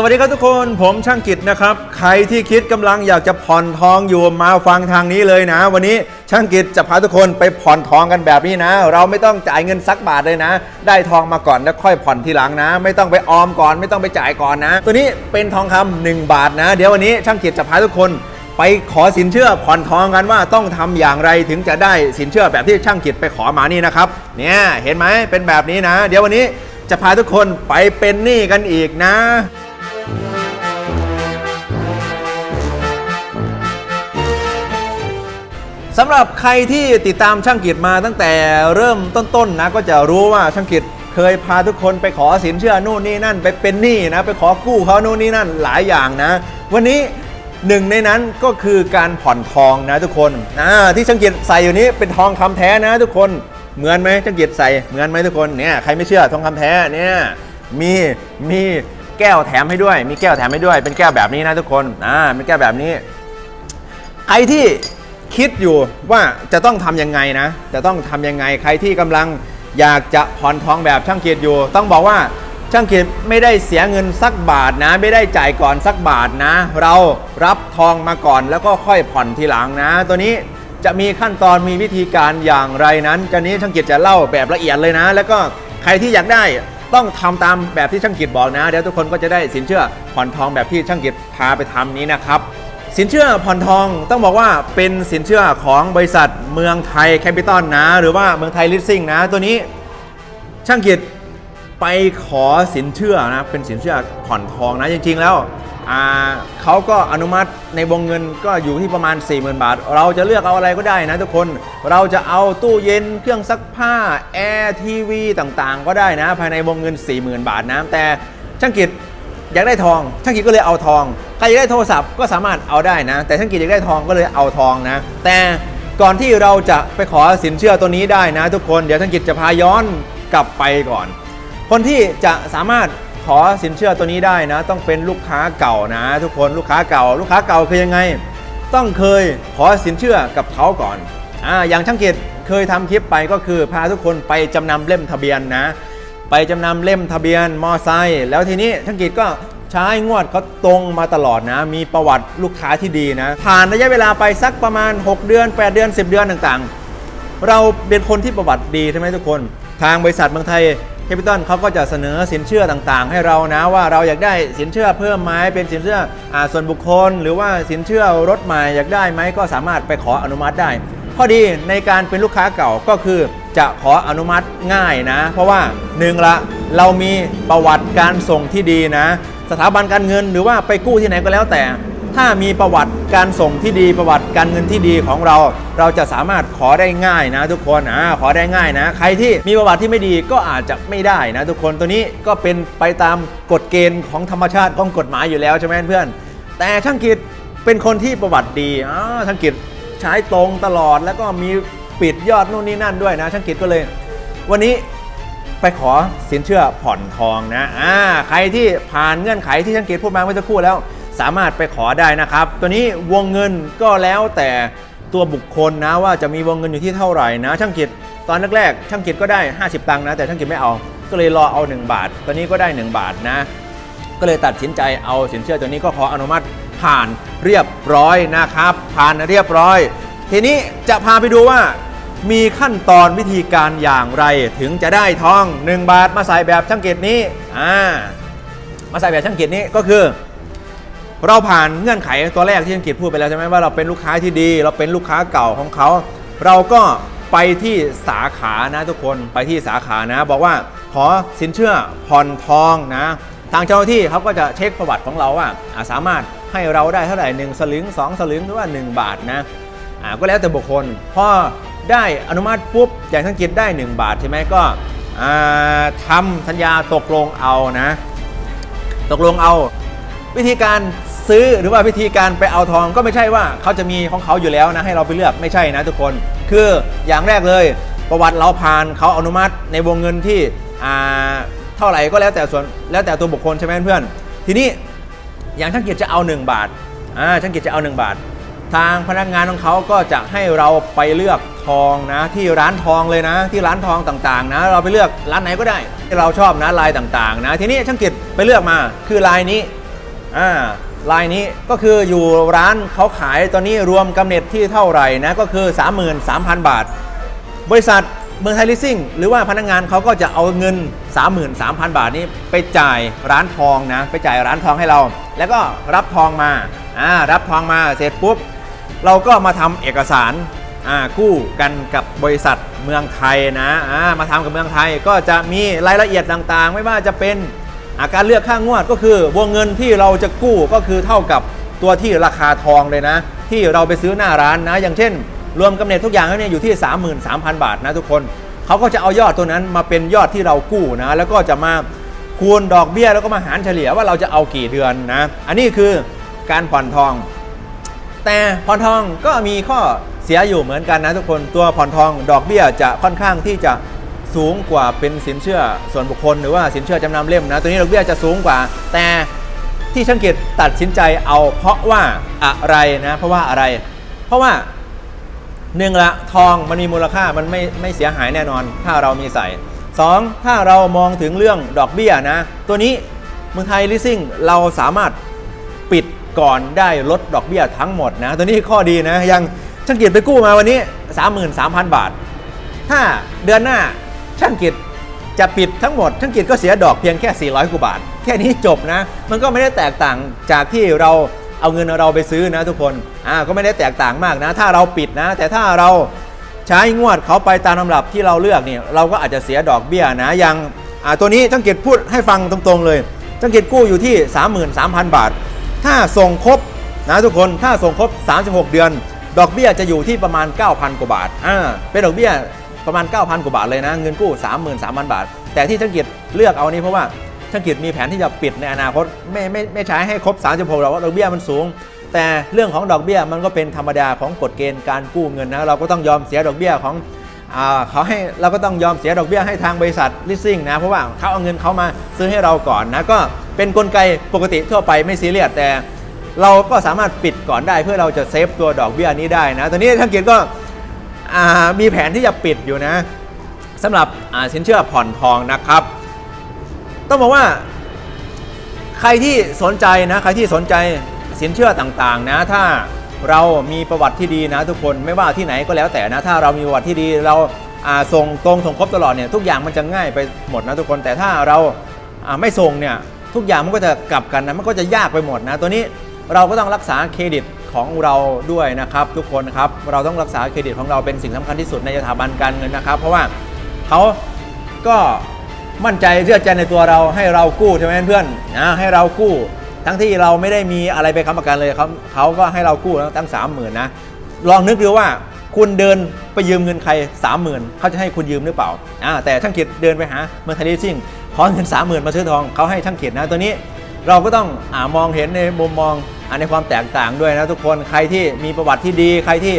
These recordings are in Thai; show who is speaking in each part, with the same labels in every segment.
Speaker 1: สวัสดีครับทุกคนผมช่างกิจนะครับ ใครที่คิดกำลังอยากจะผ่อนทองอยู่มาฟังทางนี้เลยนะ วันนี้ช่างกิจจะพาทุกคนไปผ่อนทองกันแบบนี้นะ เราไม่ต้องจ่ายเงินสักบาทเลยนะ ได้ทองมาก่อนแล้วค่อยผ่อนทีหลังนะ ไม่ต้องไปออมก่อน ไม่ต้องไปจ่ายก่อนนะ ตัวนี้เป็นทองคำหนึ่งบาทนะ เดี๋ยววันนี้ช่างกิจจะพาทุกคนไปขอสินเชื่อผ่อนทองกันว่าต้องทำอย่างไรถึงจะได้สินเชื่อแบบที่ช่างกิจไปขอมานี่นะครับเนี่ยเห็นไหมเป็นแบบนี้นะ เดี๋ยววันนี้จะพาทุกคนไปเป็นหนี้กันอีกนะ สำหรับใครที่ติดตามช่างกิจมาตั้งแต่เริ่มต้นๆนะก็จะรู้ว่าช่างกิจเคยพาทุกคนไปขอสินเชื่อนู่นนี่นั่น ไปเป็นหนี้นะไปขอกู้เขานู่นนี่นั่นหลายอย่างนะ วันนี้หนึ่งในนั้นก็คือการผ่อนทองนะทุกคนที่ช่างกิจใส่อยู่นี้เป็นทองคำแท้นะทุกคนเหมือนไหมช่างกิจใส่เหมือนไหมทุกคนเนี่ยใครไม่เชื่อทองคำแท้เนี่ยมีมีแก้วแถมให้ด้วย มีแก้วแถมให้ด้วย เป็นแก้วแบบนี้นะทุกคนอ่าเป็นแก้วแบบนี้ใครที่ คิดอยู่ว่าจะต้องทำยังไงนะ จะต้องทำยังไงใครที่กำลังอยากจะผ่อนทองแบบช่างเกียรติอยู่ ต้องบอกว่าช่างเกียรติไม่ได้เสียเงินสักบาทนะ ไม่ได้จ่ายก่อนสักบาทนะ เรารับทองมาก่อนแล้วก็ค่อยผ่อนทีหลังนะ ตัวนี้จะมีขั้นตอนมีวิธีการอย่างไรนั้นจะนี้ช่างเกียรติจะเล่าแบบละเอียดเลยนะ แล้วก็ใครที่อยากได้ต้องทำตามแบบที่ช่างเกียรติบอกนะ เดี๋ยวทุกคนก็จะได้สินเชื่อผ่อนทองแบบที่ช่างเกียรติพาไปทำนี้นะครับ สินเชื่อผ่อนทองต้องบอกว่าเป็นสินเชื่อของบริษัทเมืองไทยแคปิตอลนะ หรือว่าเมืองไทยลิสซิ่งนะ ตัวนี้ช่างกิจไปขอสินเชื่อนะเป็นสินเชื่อผ่อนทองนะจริง ๆ แล้วเขาก็อนุมัติในวงเงินก็อยู่ที่ประมาณ 40,000 บาท เราจะเลือกเอาอะไรก็ได้นะทุกคนเราจะเอาตู้เย็นเครื่องซักผ้าแอร์ทีวีต่างๆ ก็ได้นะ ภายในวงเงิน 40,000 บาทนะแต่ช่างกิจ อยากได้ทองช่างกิจก็เลยเอาทองใครอยากได้โทรศัพท์ก็สามารถเอาได้นะ แต่ช่างกิจอยากได้ทองก็เลยเอาทองนะ แต่ก่อนที่เราจะไปขอสินเชื่อตัวนี้ได้นะ ทุกคนเดี๋ยวช่างกิจจะพาย้อนกลับไปก่อน คนที่จะสามารถขอสินเชื่อตัวนี้ได้นะ ต้องเป็นลูกค้าเก่านะ ทุกคนลูกค้าเก่า ลูกค้าเก่าคือยังไง ต้องเคยขอสินเชื่อกับเขาก่อนอ่าอย่างช่างกิจเคยทำคลิปไปก็คือพาทุกคนไปจำนำเล่มทะเบียนนะ ไปจำนำเล่มทะเบียนมอไซค์แล้วทีนี้ช่างกิจก็ใช้งวดเขาตรงมาตลอดนะ มีประวัติลูกค้าที่ดีนะ ผ่านระยะเวลาไปสักประมาณ 6 เดือน 8 เดือน 10 เดือนต่างๆ เราเป็นคนที่ประวัติดีใช่ไหมทุกคน ทางบริษัทเมืองไทยแคปิตอลเขาก็จะเสนอสินเชื่อต่างๆ ให้เรานะว่าเราอยากได้สินเชื่อเพิ่มไหมเป็นสินเชื่ออส่วนบุคคล หรือว่าสินเชื่อรถใหม่อยากได้ไหมก็สามารถไปขออนุมัติได้ ข้อดีในการเป็นลูกค้าเก่าก็คือ จะขออนุมัติง่ายนะ เพราะว่าหนึ่งละเรามีประวัติการส่งที่ดีนะ สถาบันการเงินหรือว่าไปกู้ที่ไหนก็แล้วแต่ ถ้ามีประวัติการส่งที่ดีประวัติการเงินที่ดีของเรา เราจะสามารถขอได้ง่ายนะ ทุกคนอ่าขอได้ง่ายนะ ใครที่มีประวัติที่ไม่ดีก็อาจจะไม่ได้นะ ทุกคนตัวนี้ก็เป็นไปตามกฎเกณฑ์ของธรรมชาติของกฎหมายอยู่แล้วใช่ไหมเพื่อน แต่ช่างกิจเป็นคนที่ประวัติดีอ่าช่างกิจใช้ตรงตลอดแล้วก็มี ปิดยอดนู่นนี่นั่นด้วยนะ ช่างกิจก็เลย วันนี้ไปขอสินเชื่อผ่อนทองนะอ่าใครที่ผ่านเงื่อนไขที่ช่างเกตพูดมาเมื่อสักครู่แล้ว สามารถไปขอได้นะครับ ตัวนี้วงเงินก็แล้วแต่ตัวบุคคลนะว่าจะมีวงเงินอยู่ที่เท่าไหร่นะ ช่างกิจตอนแรกๆช่างกิจก็ได้ 50 ตังค์นะ แต่ช่างกิจไม่เอา ก็เลยรอเอา 1 บาทตัวนี้ก็ได้ 1 บาทนะ ก็เลยตัดสินใจเอาสินเชื่อตัวนี้ก็ขออนุมัติผ่านเรียบร้อยนะครับ ผ่านเรียบร้อย ทีนี้จะพาไปดูว่า มีขั้นตอนวิธีการอย่างไรถึงจะได้ทอง 1 บาทมาใส่แบบช่างเกตนี้อ่ามาใส่แบบช่างเกตนี้ก็คือ เราผ่านเงื่อนไขตัวแรกที่ช่างเกตพูดไปแล้วใช่ไหมว่าเราเป็นลูกค้าที่ดี เราเป็นลูกค้าเก่าของเขา เราก็ไปที่สาขานะทุกคนไปที่สาขานะ บอกว่าขอสินเชื่อผ่อนทองนะ ทางเจ้าหน้าที่เขาก็จะเช็คประวัติของเราว่าอ่าสามารถให้เราได้เท่าไหร่หนึ่งสลึงสองสลึงหรือว่า 1 บาทนะอ่าก็แล้วแต่บุคคลพอ ได้อนุมัติปุ๊บอย่างทั้งกิจได้ 1 บาทใช่ไหมก็อ่าทำสัญญาตกลงเอานะ ตกลงเอา วิธีการซื้อหรือว่าวิธีการไปเอาทองก็ไม่ใช่ว่าเขาจะมีของเขาอยู่แล้วนะให้เราไปเลือกไม่ใช่นะทุกคน คืออย่างแรกเลย ประวัติเราผ่านเขาอนุมัติในวงเงินที่เท่าไหร่ก็แล้วแต่ส่วนแล้วแต่ตัวบุคคลใช่ไหมเพื่อน ทีนี้อย่างช่างกิจจะเอา 1 บาทอ่าช่างกิจจะเอา 1 บาท ทางพนักงานของเขาก็จะให้เราไปเลือก ทองนะที่ร้านทองเลยนะ ที่ร้านทองต่างๆ นะ เราไปเลือกร้านไหนก็ได้ที่เราชอบนะลายต่างๆ นะ ทีนี้ช่างกิจไปเลือกมาคือลายนี้อ่าลายนี้ก็คืออยู่ร้านเขาขายตอนนี้รวมกำเนิดที่เท่าไหร่นะก็คือ 33,000 บาท บริษัทเมืองไทยลิสซิ่งหรือว่าพนักงานเขาก็จะเอาเงิน 33,000 บาทนี้ไปจ่ายร้านทองนะ ไปจ่ายร้านทองให้เรา แล้วก็รับทองมาอ่ารับทองมาเสร็จปุ๊บ เราก็มาทำเอกสาร กู้กันกับบริษัทเมืองไทยนะมาทำกับเมืองไทยก็จะมีรายละเอียดต่างๆ ไม่ว่าจะเป็นอาการเลือกค่างวดก็คือวงเงินที่เราจะกู้ก็คือเท่ากับตัวที่ราคาทองเลยนะ ที่เราไปซื้อหน้าร้านนะ อย่างเช่น รวมกำเนิดทุกอย่างแล้วเนี่ยอยู่ที่ 33,000 บาทนะทุกคนเขาก็จะเอายอดตัวนั้นมาเป็นยอดที่เรากู้นะ แล้วก็จะมาคูณดอกเบี้ยแล้วก็มาหารเฉลี่ยว่าเราจะเอากี่เดือนนะ อันนี้คือการผ่อนทอง แต่ผ่อนทองก็มีข้อ เสียอยู่เหมือนกันนะทุกคนตัวผ่อนทองดอกเบี้ยจะค่อนข้างที่จะสูงกว่าเป็นสินเชื่อส่วนบุคคลหรือว่าสินเชื่อจำนำเล่มนะตัวนี้ดอกเบี้ยจะสูงกว่า แต่ที่ช่างเกิจตัดสินใจเอาเพราะว่าอะไรนะ เพราะว่าอะไร เพราะว่าหนึ่งละทองมันมีมูลค่ามันไม่ไม่เสียหายแน่นอน ถ้าเรามีใส่สองถ้าเรามองถึงเรื่องดอกเบี้ยนะ ตัวนี้เมืองไทยลิสซิ่งเราสามารถปิดก่อนได้ลดดอกเบี้ยทั้งหมดนะ ตัวนี้ข้อดีนะยัง ช่างกิจไปกู้มาวันนี้ 33,000 บาท ถ้าเดือนหน้าช่างกิจจะปิดทั้งหมด ช่างกิจก็เสียดอกเพียงแค่ 400กว่าบาท แค่นี้จบนะ มันก็ไม่ได้แตกต่างจากที่เราเอาเงินเราไปซื้อนะทุกคน อ่า ก็ไม่ได้แตกต่างมากนะ ถ้าเราปิดนะ แต่ถ้าเราใช้งวดเขาไปตามลำดับที่เราเลือกเนี่ยเราก็อาจจะเสียดอกเบี้ยนะ อย่าง อ่า ตัวนี้ช่างกิจพูดให้ฟังตรงๆเลยช่างกิจกู้อยู่ที่ 33,000 บาท ถ้าส่งครบนะทุกคน ถ้าส่งครบ 36 เดือน ดอกเบี้ยจะอยู่ที่ประมาณ 9,000 กว่าบาท อ่า เป็นดอกเบี้ยประมาณ 9,000 กว่าบาทเลยนะ เงินกู้ 33,000 บาท แต่ที่ช่างกิจเลือกเอานี้เพราะว่าช่างกิจมีแผนที่จะปิดในอนาคตไม่ไม่ไม่ใช้ให้ครบ 36หรอกว่าดอกเบี้ยมันสูง แต่เรื่องของดอกเบี้ยมันก็เป็นธรรมดาของกฎเกณฑ์การกู้เงินนะ เราก็ต้องยอมเสียดอกเบี้ยของอ่าเขาให้เราก็ต้องยอมเสียดอกเบี้ยให้ทางบริษัทลิสซิ่งนะเพราะว่าเขาเอาเงินเขามาซื้อให้เราก่อนนะก็เป็นกลไกปกติทั่วไปไม่ซีเรียสแต่ เราก็สามารถปิดก่อนได้เพื่อเราจะเซฟตัวดอกเบี้ยนี้ได้นะ ตอนนี้ทางเกียรติก็มีแผนที่จะปิดอยู่นะสำหรับสินเชื่อผ่อนทองนะครับ ต้องบอกว่า ใครที่สนใจนะใครที่สนใจสินเชื่อต่างๆ นะ ถ้าเรามีประวัติที่ดีนะ ทุกคนไม่ว่าที่ไหนก็แล้วแต่นะ ถ้าเรามีประวัติที่ดีเราส่งตรงส่งครบตลอดเนี่ยทุกอย่างมันจะง่ายไปหมดนะทุกคนแต่ถ้าเราไม่ส่งเนี่ยทุกอย่างมันก็จะกลับกันนะมันก็จะยากไปหมดนะตัวนี้ เราก็ต้องรักษาเครดิตของเราด้วยนะครับ ทุกคนครับเราต้องรักษาเครดิตของเราเป็นสิ่งสำคัญที่สุดในสถาบันการเงินนะครับ เพราะว่าเขาก็มั่นใจเชื่อใจในตัวเราให้เรากู้ใช่ไหมเพื่อนนะให้เรากู้ ทั้งที่เราไม่ได้มีอะไรไปค้ำประกันเลยเขาเขาก็ให้เรากู้ตั้งสามหมื่นนะลองนึกดูว่าคุณเดินไปยืมเงินใครสามหมื่นเขาจะให้คุณยืมหรือเปล่าอ่าแต่ช่างกิเดินไปหาเมืองไทยลิสซิ่งขอเงินสามหมื่นมาซื้อทองเขาให้ช่างกินะตัวนี้เราก็ต้องอามองเห็นในมุมมอง ในความแตกต่างด้วยนะทุกคนใครที่มีประวัติที่ดี ใครที่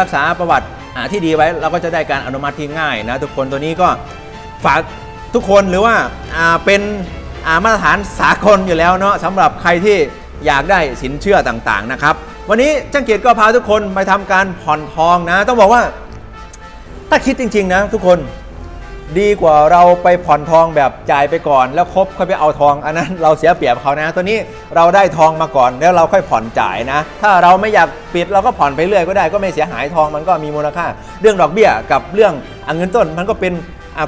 Speaker 1: รักษาประวัติที่ดีไว้เราก็จะได้การอนุมัติที่ง่ายนะทุกคนตัวนี้ก็ฝากทุกคนหรือว่าเป็นมาตรฐานสากลอยู่แล้วเนาะสำหรับใครที่อยากได้สินเชื่อต่างๆนะครับ วันนี้จ้างเกียรติก็พาทุกคนไปทำการผ่อนทองนะ ต้องบอกว่าถ้าคิดจริง ๆ นะทุกคน ดีกว่าเราไปผ่อนทองแบบจ่ายไปก่อน แล้วครบค่อยไปเอาทองอันนั้นเราเสียเปรียบเขานะ ตัวนี้เราได้ทองมาก่อนแล้วเราค่อยผ่อนจ่ายนะ ถ้าเราไม่อยากปิดเราก็ผ่อนไปเรื่อยก็ได้ก็ไม่เสียหายทองมันก็มีมูลค่า เรื่องดอกเบี้ยกับเรื่องอะเงินต้นมันก็เป็น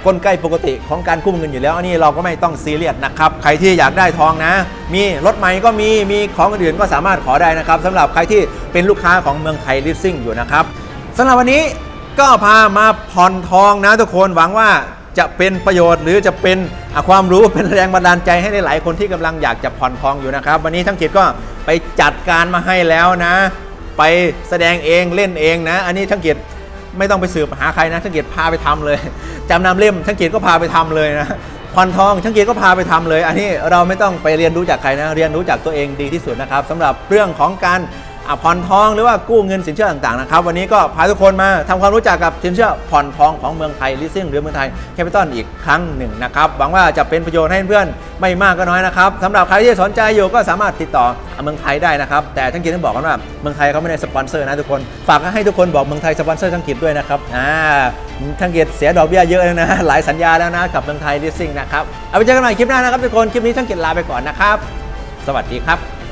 Speaker 1: กลไกปกติของการกู้เงินอยู่แล้วอันนี้เราก็ไม่ต้องซีเรียสนะครับ ใครที่อยากได้ทองนะ มีรถใหม่ก็มีมีของอื่นก็สามารถขอได้นะครับสำหรับใครที่เป็นลูกค้าของเมืองไทยลิสซิ่งอยู่นะครับสำหรับวันนี้ ก็พามาผ่อนทองนะทุกคนหวังว่าจะเป็นประโยชน์หรือจะเป็นความรู้เป็นแรงบันดาลใจให้หลายๆคนที่กำลังอยากจะผ่อนทองอยู่นะครับ วันนี้ทั้งกิจก็ไปจัดการมาให้แล้วนะ ไปแสดงเองเล่นเองนะ อันนี้ทั้งกิจไม่ต้องไปสืบหาใครนะทั้งกิจพาไปทำเลยจำนำเล่มทั้งกิจก็พาไปทำเลยนะผ่อนทองทั้งกิจก็พาไปทำเลย อันนี้เราไม่ต้องไปเรียนรู้จากใครนะ เรียนรู้จากตัวเองดีที่สุดนะครับสำหรับเรื่องของการ ผ่อนทองหรือว่ากู้เงินสินเชื่อต่างๆนะครับวันนี้ก็พาทุกคนมาทำความรู้จักกับสินเชื่อผ่อนทองของเมืองไทยลิสซิ่งหรือเมืองไทยแคปิตอลอีกครั้งหนึ่งนะครับหวังว่าจะเป็นประโยชน์ให้เพื่อนไม่มากก็น้อยนะครับสำหรับใครที่สนใจอยู่ก็สามารถติดต่อเมืองไทยได้นะครับแต่ทั้งกิจต้องบอกกันว่าเมืองไทยเขาไม่ได้สปอนเซอร์นะทุกคนฝากให้ทุกคนบอกเมืองไทยสปอนเซอร์ทั้งกิจด้วยนะครับอ่าทั้งกิจเสียดอกเบี้ยเยอะนะหลายสัญญาแล้วนะกับเมืองไทยลิสซิ่งนะครับเอาไปเจอกันใหม่คลิปหน้านะครับทุกคนคลิปนี้ทั้งกิจลาไปก่อนนะครับสวัสดีครับ